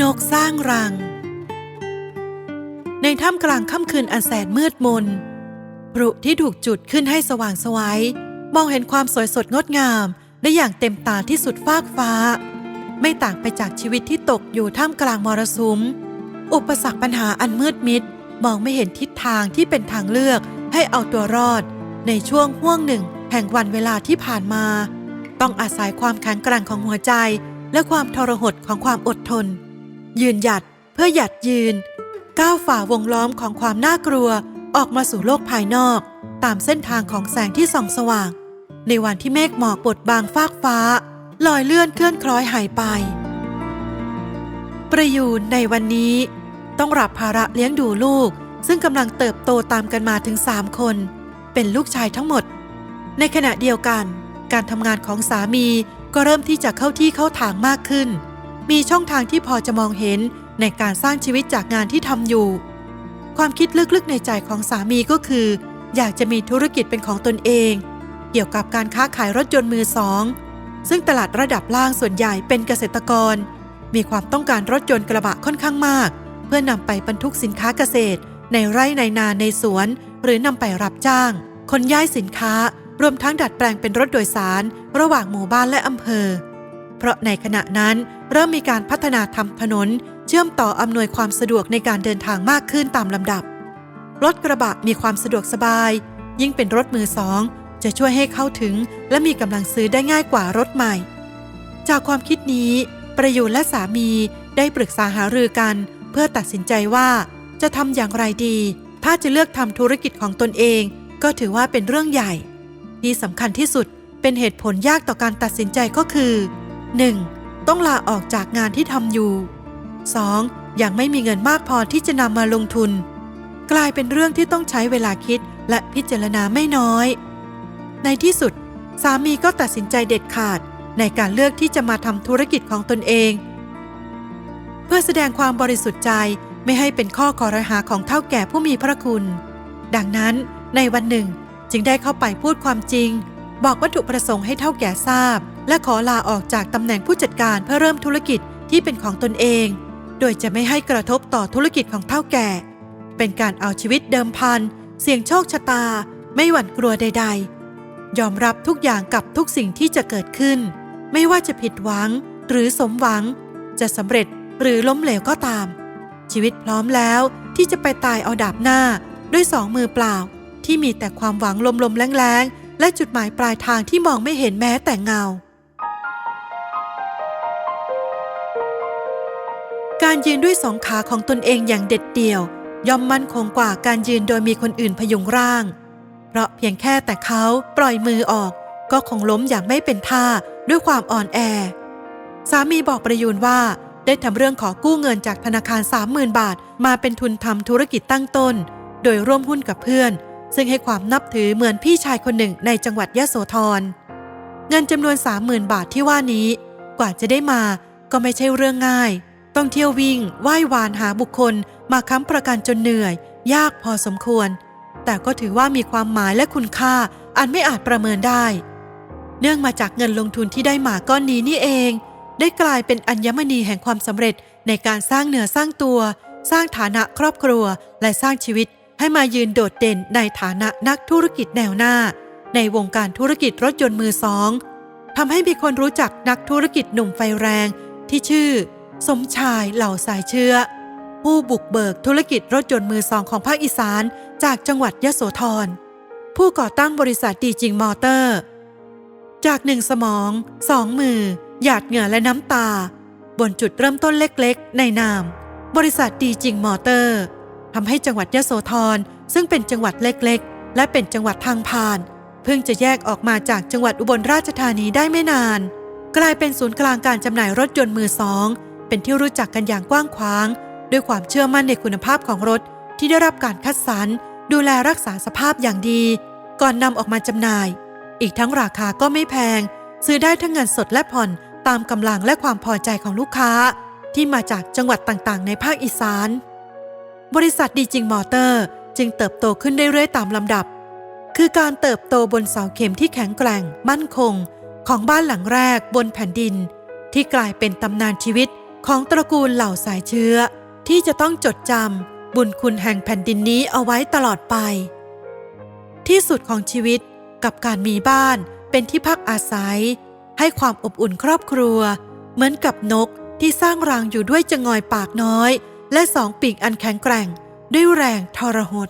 นกสร้างรัง ในถ้ำกลางค่ำคืนอันแสนมืดมนพลุที่ถูกจุดขึ้นให้สว่างสวัยมองเห็นความสวยสดงดงาม ได้อย่างเต็มตาที่สุดฟากฟ้า ไม่ต่างไปจากชีวิตที่ตกอยู่ท่ามกลางมรสุม อุปสรรคปัญหาอันมืดมิด มองไม่เห็นทิศทางที่เป็นทางเลือกให้เอาตัวรอด ในช่วงห่วงหนึ่ง แห่งวันเวลาที่ผ่านมา ต้องอาศัยความแข็งแกร่งของหัวใจ และความทรหดของความอดทน ยืนหยัดเพื่อหยัดยืน ก้าวฝ่าวงล้อมของความน่ากลัวออกมาสู่โลกภายนอก ตามเส้นทางของแสงที่ส่องสว่าง ในวันที่เมฆหมอกบดบางฟากฟ้า ลอยเลื่อนเคลื่อนคล้อยหายไป ประยูนในวันนี้ ต้องรับภาระเลี้ยงดูลูก ซึ่งกำลังเติบโตตามกันมาถึงสามคน เป็นลูกชายทั้งหมด ในขณะเดียวกัน การทำงานของสามีก็เริ่มที่จะเข้าที่เข้าทางมากขึ้น มีช่องทางที่พอจะมองเห็นในการสร้างชีวิตจากงานที่ทำอยู่ ความคิดลึกๆในใจของสามีก็คือ อยากจะมีธุรกิจเป็นของตนเอง เกี่ยวกับการค้าขายรถยนต์มือสองซึ่งตลาดระดับล่างส่วนใหญ่เป็นเกษตรกร มีความต้องการรถยนต์กระบะค่อนข้างมาก เพื่อนำไปบรรทุกสินค้าเกษตร ในไร่ในนาในสวน หรือนำไปรับจ้างขนย้ายสินค้ารวมทั้งดัดแปลงเป็นรถโดยสาร ระหว่างหมู่บ้านและอำเภอ เพราะในขณะนั้น เริ่มมีการพัฒนาทำถนน เชื่อมต่ออำนวยความสะดวกในการเดินทางมากขึ้นตามลำดับ รถกระบะมีความสะดวกสบาย ยิ่งเป็นรถมือสอง จะช่วยให้เข้าถึงและมีกำลังซื้อได้ง่ายกว่ารถใหม่ จากความคิดนี้ ประยูนและสามีได้ปรึกษาหารือกัน เพื่อตัดสินใจว่าจะทำอย่างไรดี ถ้าจะเลือกทำธุรกิจของตนเอง ก็ถือว่าเป็นเรื่องใหญ่ที่สำคัญที่สุดเป็นเหตุผลยากต่อการตัดสินใจก็คือ 1. ต้องลาออกจากงานที่ทำอยู่ 2. ยังไม่มีเงินมากพอที่จะนำมาลงทุน กลายเป็นเรื่องที่ต้องใช้เวลาคิดและพิจารณาไม่น้อย ในที่สุด สามีก็ตัดสินใจเด็ดขาดในการเลือกที่จะมาทำธุรกิจของตนเอง เพื่อแสดงความบริสุทธิ์ใจไม่ให้เป็นข้อคอรหาของเท่าแก่ผู้มีพระคุณ ดังนั้นในวันหนึ่งจึงได้เข้าไปพูดความจริง บอกวัตถุประสงค์ให้เท่าแก่ทราบ และขอลาออกจากตำแหน่งผู้จัดการเพื่อเริ่มธุรกิจที่เป็นของตนเอง โดยจะไม่ให้กระทบต่อธุรกิจของเท่าแก่ เป็นการเอาชีวิตเดิมพัน เสี่ยงโชคชะตา ไม่หวั่นกลัวใด ๆ ยอมรับทุกอย่างกับทุกสิ่งที่จะเกิดขึ้น ไม่ว่าจะผิดหวังหรือสมหวัง จะสำเร็จหรือล้มเหลวก็ตาม ชีวิตพร้อมแล้วที่จะไปตายเอาดาบหน้าด้วยสองมือเปล่า ที่มีแต่ความหวังลมๆแรงๆ และจุดหมายปลายทางที่มองไม่เห็นแม้แต่เงา การยืนด้วยสองขาของตนเองอย่างเด็ดเดี่ยว ย่อมมั่นคงกว่าการยืนโดยมีคนอื่นพยุงร่าง เพราะเพียงแค่แต่เขาปล่อยมือออก ก็คงล้มอย่างไม่เป็นท่าด้วยความอ่อนแอ สามีบอกประยูนว่าได้ทำเรื่องขอกู้เงินจากธนาคาร 30,000 บาท มาเป็นทุนทำธุรกิจตั้งต้น โดยร่วมหุ้นกับเพื่อน ซึ่งให้ความนับถือเหมือนพี่ชายคนหนึ่งในจังหวัดยะโสธร เงินจำนวน30,000บาทที่ว่านี้ กว่าจะได้มาก็ไม่ใช่เรื่องง่าย ต้องเที่ยววิ่งว่ายวานหาบุคคล มาค้ำประกันจนเหนื่อย ยากพอสมควร แต่ก็ถือว่ามีความหมายและคุณค่าอันไม่อาจประเมินได้ เนื่องมาจากเงินลงทุนที่ได้มาก้อนนี้นี่เอง ได้กลายเป็นอัญมณีแห่งความสำเร็จในการสร้างเนื้อสร้างตัว สร้างฐานะครอบครัวและสร้างชีวิต ให้มายืนโดดเด่นในฐานะนักธุรกิจแนวหน้า ในวงการธุรกิจรถยนต์มือสองทำให้มีคนรู้จักนักธุรกิจหนุ่มไฟแรง ที่ชื่อ สมชายเหล่าสายเชื้อ ผู้บุกเบิกธุรกิจรถยนต์มือสองของภาคอีสานจากจังหวัดยะโสธร ผู้ก่อตั้งบริษัทดีจิงมอเตอร์ จากหนึ่งสมองสองมือ หยาดเหงื่อและน้ำตา บนจุดเริ่มต้นเล็กๆ ในนาม บริษัทดีจิงมอเตอร์ ทำให้จังหวัดยโสธรซึ่งเป็นจังหวัดเล็กๆ และเป็นจังหวัดทางผ่าน เพิ่งจะแยกออกมาจากจังหวัดอุบลราชธานีได้ไม่นาน กลายเป็นศูนย์กลางการจำหน่ายรถยนต์มือสอง เป็นที่รู้จักกันอย่างกว้างขวาง ด้วยความเชื่อมั่นในคุณภาพของรถที่ได้รับการคัดสรรดูแลรักษาสภาพอย่างดี ก่อนนำออกมาจำหน่าย อีกทั้งราคาก็ไม่แพง ซื้อได้ทั้งเงินสดและผ่อนตามกำลังและความพอใจของลูกค้า ที่มาจากจังหวัดต่างๆ ในภาคอีสาน บริษัทดีจริงมอเตอร์จึงเติบโตขึ้นเรื่อยๆตามลำดับ คือการเติบโตบนเสาเข็มที่แข็งแกร่ง มั่นคง ของบ้านหลังแรกบนแผ่นดิน ที่กลายเป็นตำนานชีวิตของตระกูลเหล่าสายเชื้อ ที่จะต้องจดจำบุญคุณแห่งแผ่นดินนี้เอาไว้ตลอดไป ที่สุดของชีวิตกับการมีบ้านเป็นที่พักอาศัย ให้ความอบอุ่นครอบครัว เหมือนกับนกที่สร้างรังอยู่ด้วยจงอยปากน้อย และสองปีกอันแข็งแกร่ง ด้วยแรงทรหด